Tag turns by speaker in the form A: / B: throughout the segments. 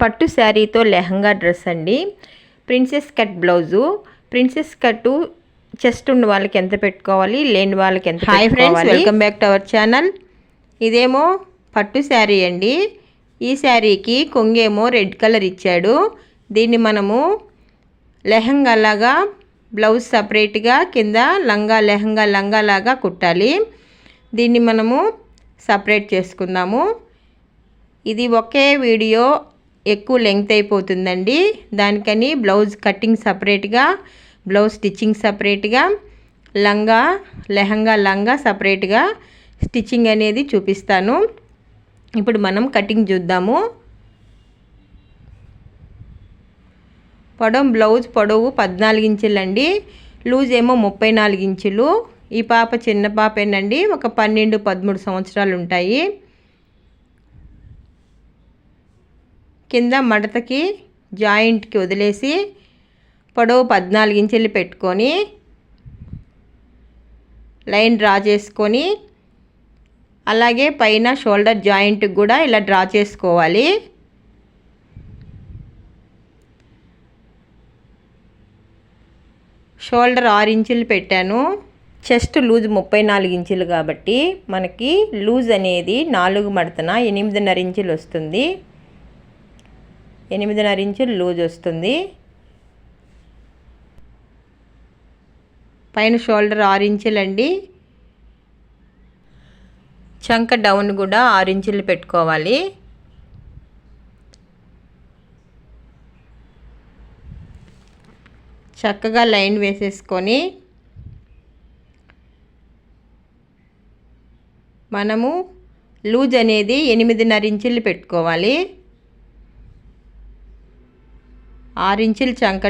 A: పట్టు శారీతో లెహంగా డ్రెస్ అండి. Princess cut blouse. Princess cut chest ఉన్న వాళ్ళకి ఎంత పెట్టుకోవాలి లేని వాళ్ళకి ఎంత hi friends welcome back to our channel. ఇదేమో పట్టు శారీ అండి. ఈ శారీకి కొంగేమో రెడ్ కలర్ ఇచ్చాడు. దీన్ని మనము లెహంగా లాగా బ్లౌజ్ సపరేట్గా కింద లంగా లెహంగా లంగా లాగా కుట్టాలి. దీన్ని మనము సపరేట్ చేసుకుందాము. ఇది ఒకే వీడియో ఎక్కువ లెంగ్త్ అయిపోతుందండి. దానికని బ్లౌజ్ కటింగ్ సపరేట్గా బ్లౌజ్ స్టిచ్చింగ్ సపరేట్గా లంగా లెహంగా లంగా సపరేట్గా స్టిచ్చింగ్ అనేది చూపిస్తాను. ఇప్పుడు మనం కటింగ్ చూద్దాము. పొడవు బ్లౌజ్ పొడవు పద్నాలుగు ఇంచులండి. లూజ్ ఏమో ముప్పై నాలుగు ఇంచులు. ఈ పాప చిన్న పాపేనండి. ఒక పన్నెండు పదమూడు సంవత్సరాలు ఉంటాయి. కింద మడతకి జాయింట్కి వదిలేసి పొడవు పద్నాలుగు ఇంచులు పెట్టుకొని లైన్ డ్రా చేసుకొని అలాగే పైన షోల్డర్ జాయింట్కి కూడా ఇలా డ్రా చేసుకోవాలి. షోల్డర్ ఆరు ఇంచులు పెట్టాను. చెస్ట్ లూజ్ ముప్పై నాలుగు ఇంచులు కాబట్టి మనకి లూజ్ అనేది నాలుగు మడతన ఎనిమిదిన్నర ఇంచులు వస్తుంది. ఎనిమిదిన్నర ఇంచులు లూజ్ వస్తుంది. పైన షోల్డర్ ఆరు ఇంచులండి. చంక డౌన్ కూడా ఆరు ఇంచులు పెట్టుకోవాలి. చక్కగా లైన్ వేసేసుకొని మనము లూజ్ అనేది ఎనిమిదిన్నర ఇంచులు పెట్టుకోవాలి. ఆరు ఇంచులు చంక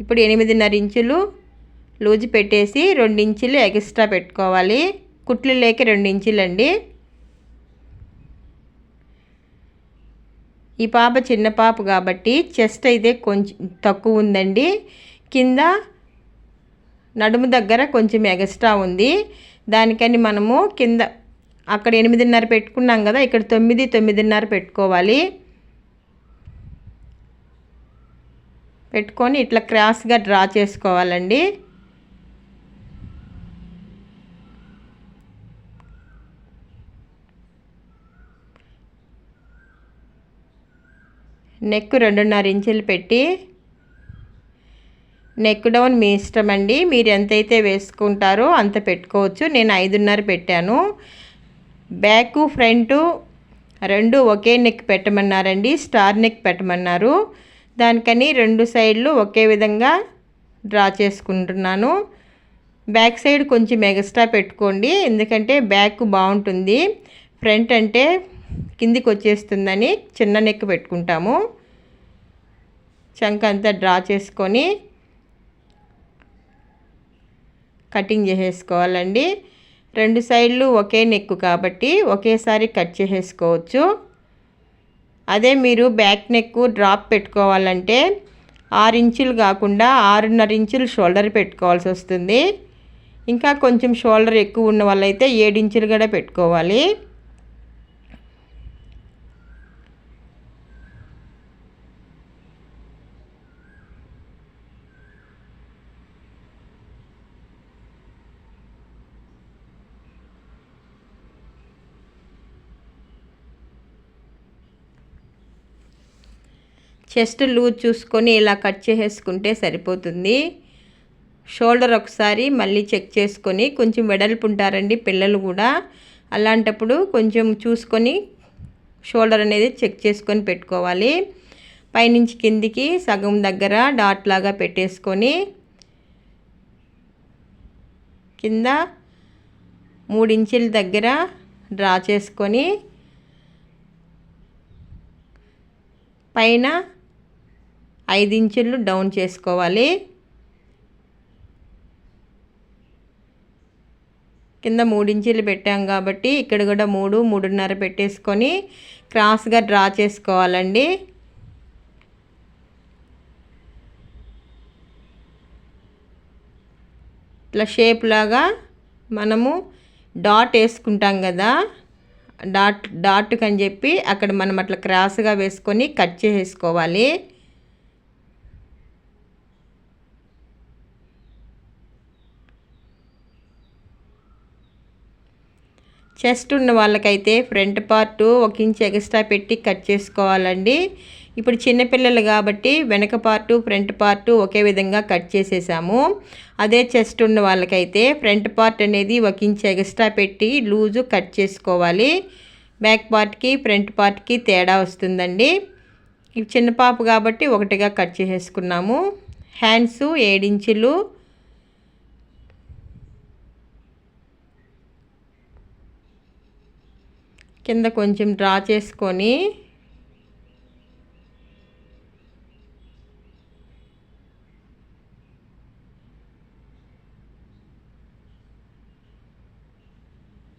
A: ఇప్పుడు ఎనిమిదిన్నర ఇంచులు లూజ్ పెట్టేసి రెండు ఇంచులు ఎక్స్ట్రా పెట్టుకోవాలి. కుట్లు లేక రెండు ఇంచులండి. ఈ పాప చిన్న పాప కాబట్టి చెస్ట్ అయితే కొంచెం తక్కువ ఉందండి. కింద నడుము దగ్గర కొంచెం ఎగస్ట్రా ఉంది. దానికని మనము కింద అక్కడ ఎనిమిదిన్నర పెట్టుకున్నాం కదా ఇక్కడ తొమ్మిది తొమ్మిదిన్నర పెట్టుకోవాలి. పెట్టుకొని ఇట్లా క్రాస్గా డ్రా చేసుకోవాలండి. నెక్ రెండున్నర ఇంచులు పెట్టి నెక్ డౌన్ మీ ఇష్టం అండి మీరు ఎంతైతే వేసుకుంటారో అంత పెట్టుకోవచ్చు. నేను ఐదున్నర పెట్టాను. బ్యాక్ ఫ్రంట్ రెండు ఒకే నెక్ పెట్టమన్నారండి స్టార్ నెక్ పెట్టమన్నారు. దానికని రెండు సైడ్లు ఒకే విధంగా డ్రా చేసుకుంటున్నాను. బ్యాక్ సైడ్ కొంచెం ఎక్స్ట్రా పెట్టుకోండి ఎందుకంటే బ్యాక్ బాగుంటుంది. ఫ్రంట్ అంటే కిందికి వచ్చేస్తుందని చిన్న నెక్ పెట్టుకుంటాము. చంక అంతా డ్రా చేసుకొని కటింగ్ చేసేసుకోవాలండి. రెండు సైడ్లు ఒకే నెక్ కాబట్టి ఒకేసారి కట్ చేసేసుకోవచ్చు. అదే మీరు బ్యాక్ నెక్ డ్రాప్ పెట్టుకోవాలంటే ఆరు ఇంచులు కాకుండా ఆరున్నర ఇంచులు షోల్డర్ పెట్టుకోవాల్సి వస్తుంది. ఇంకా కొంచెం షోల్డర్ ఎక్కువ ఉన్న వాళ్ళైతే ఏడు ఇంచులు కూడా పెట్టుకోవాలి. చెస్ట్ లూజ్ చూసుకొని ఇలా కట్ చేసేసుకుంటే సరిపోతుంది. షోల్డర్ ఒకసారి మళ్ళీ చెక్ చేసుకొని కొంచెం వెడల్పు ఉంటారండి పిల్లలు కూడా. అలాంటప్పుడు కొంచెం చూసుకొని షోల్డర్ అనేది చెక్ చేసుకొని పెట్టుకోవాలి. పైనుంచి కిందికి సగం దగ్గర డాట్ లాగా పెట్టేసుకొని కింద మూడించుల దగ్గర డ్రా చేసుకొని పైన ఐదు ఇంచులు డౌన్ చేసుకోవాలి. కింద మూడు ఇంచులు పెట్టాం కాబట్టి ఇక్కడ కూడా మూడు మూడున్నర పెట్టేసుకొని క్రాస్గా డ్రా చేసుకోవాలండి. ఇట్లా షేప్ లాగా మనము డాట్ వేసుకుంటాం కదా. డాట్ డాట్కి అని చెప్పి అక్కడ మనం అట్లా క్రాస్గా వేసుకొని కట్ చేసుకోవాలి చెస్ట్ ఉన్న వాళ్ళకైతే ఫ్రంట్ పార్ట్ ఒక ఇంచ్ ఎక్స్ట్రా పెట్టి కట్ చేసుకోవాలండి. ఇప్పుడు చిన్నపిల్లలు కాబట్టి వెనక పార్టు ఫ్రంట్ పార్టు ఒకే విధంగా కట్ చేసేసాము. అదే చెస్ట్ ఉన్న వాళ్ళకైతే ఫ్రంట్ పార్ట్ అనేది ఒక ఇంచ్ ఎక్స్ట్రా పెట్టి లూజు కట్ చేసుకోవాలి. బ్యాక్ పార్ట్కి ఫ్రంట్ పార్ట్కి తేడా వస్తుందండి. చిన్న పాప కాబట్టి ఒకటిగా కట్ చేసేసుకున్నాము. హ్యాండ్స్ ఏడించులు కింద కొంచెం డ్రా చేసుకొని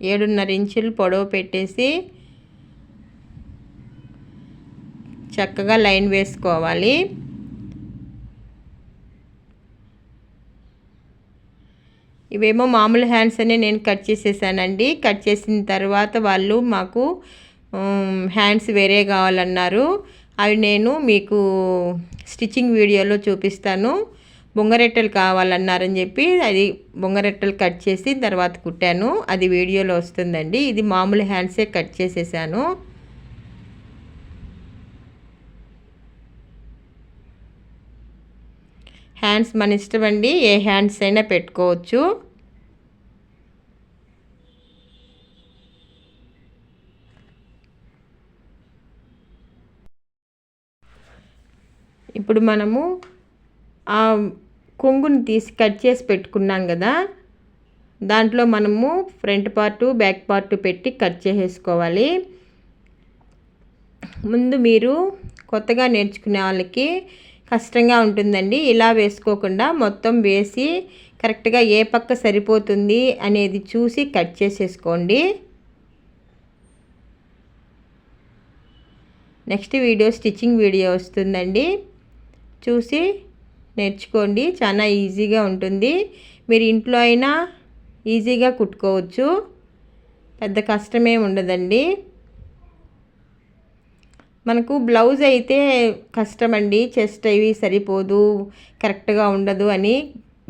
A: ఏడున్నర ఇంచులు పొడవు పెట్టేసి చక్కగా లైన్ వేసుకోవాలి. ఇవేమో మామూలు హ్యాండ్స్ అనే నేను కట్ చేసేసానండి. కట్ చేసిన తర్వాత వాళ్ళు మాకు హ్యాండ్స్ వేరే కావాలన్నారు. అవి నేను మీకు స్టిచ్చింగ్ వీడియోలో చూపిస్తాను. బొంగరెట్టెలు కావాలన్నారని చెప్పి అది బొంగరెట్టెలు కట్ చేసి తర్వాత కుట్టాను. అది వీడియోలో వస్తుందండి. ఇది మామూలు హ్యాండ్సే కట్ చేసేసాను. హ్యాండ్స్ మన ఇష్టం అండి ఏ హ్యాండ్స్ అయినా పెట్టుకోవచ్చు. ఇప్పుడు మనము ఆ కొంగుని తీసి కట్ చేసి పెట్టుకున్నాం కదా దాంట్లో మనము ఫ్రంట్ పార్టు బ్యాక్ పార్టు పెట్టి కట్ చేసేసుకోవాలి. ముందు మీరు కొత్తగా నేర్చుకునే వాళ్ళకి కష్టంగా ఉంటుందండి. ఇలా వేసుకోకుండా మొత్తం వేసి కరెక్ట్గా ఏ పక్క సరిపోతుంది అనేది చూసి కట్ చేసేసుకోండి. నెక్స్ట్ వీడియో స్టిచ్చింగ్ వీడియో వస్తుందండి. చూసి నేర్చుకోండి. చాలా ఈజీగా ఉంటుంది. మీరు ఇంట్లో అయినా ఈజీగా కుట్టుకోవచ్చు. పెద్ద కష్టమే ఉండదండి. మనకు బ్లౌజ్ అయితే కష్టమండి. చెస్ట్ అవి సరిపోదు. కరెక్ట్గా ఉండదు అని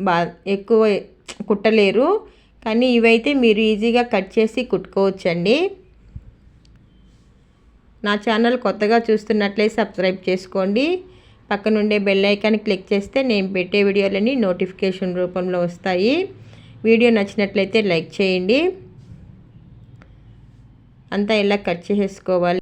A: బా ఎక్కువ కుట్టలేరు. కానీ ఇవైతే మీరు ఈజీగా కట్ చేసి కుట్టుకోవచ్చండి. నా ఛానల్ కొత్తగా చూస్తున్నట్లే సబ్స్క్రైబ్ చేసుకోండి. పక్కనుండే బెల్ ఐకాన్ క్లిక్ చేస్తే నేను పెట్టే వీడియోలన్నీ నోటిఫికేషన్ రూపంలో వస్తాయి. వీడియో నచ్చినట్లయితే లైక్ చేయండి. అంతా ఇలా కట్ చేసేసుకోవాలి?